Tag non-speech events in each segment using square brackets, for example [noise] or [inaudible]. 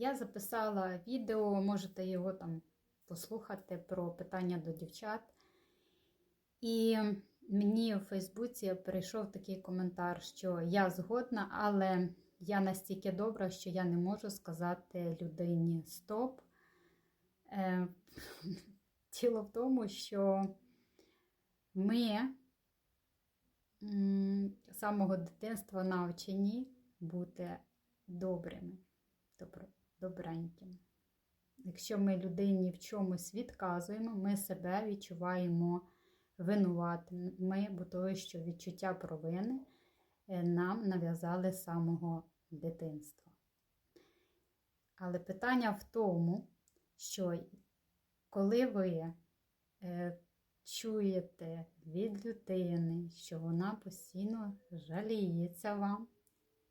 Я записала відео, можете його там послухати про питання до дівчат. І мені у Фейсбуці прийшов такий коментар, що я згодна, але я настільки добра, що я не можу сказати людині стоп. Е, [laughs] Діло в тому, що ми з самого дитинства навчені бути добрими, добренькими. Якщо ми людині в чомусь відказуємо, ми себе відчуваємо винуватими, бо того, що відчуття провини е, нам нав'язали з самого дитинства. Але питання в тому, що коли ви е, чуєте від людини, що вона постійно жаліється вам,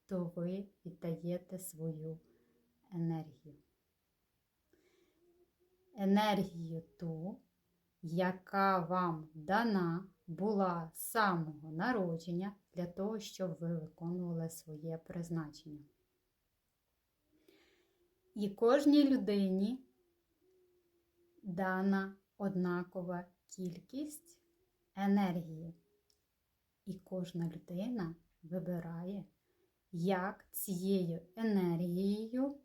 то ви віддаєте свою енергію. Енергію ту, яка вам дана була з самого народження для того, щоб ви виконували своє призначення. І кожній людині дана однакова кількість енергії. І кожна людина вибирає, як цією енергією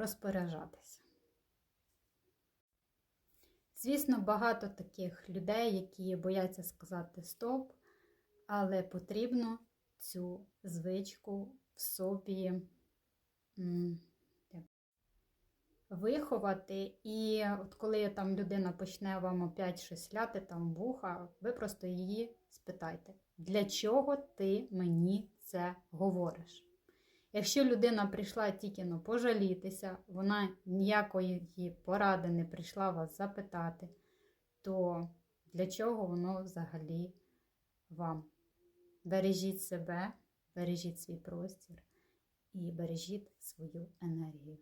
розпоряджатися. Звісно, багато таких людей, які бояться сказати стоп, але потрібно цю звичку в собі виховати. І от коли там людина почне вам опять щось ляти там вуха, ви просто її спитайте, для чого ти мені це говориш? Якщо людина прийшла тільки ну, пожалітися, вона ніякої поради не прийшла вас запитати, то для чого воно взагалі вам? Бережіть себе, бережіть свій простір і бережіть свою енергію.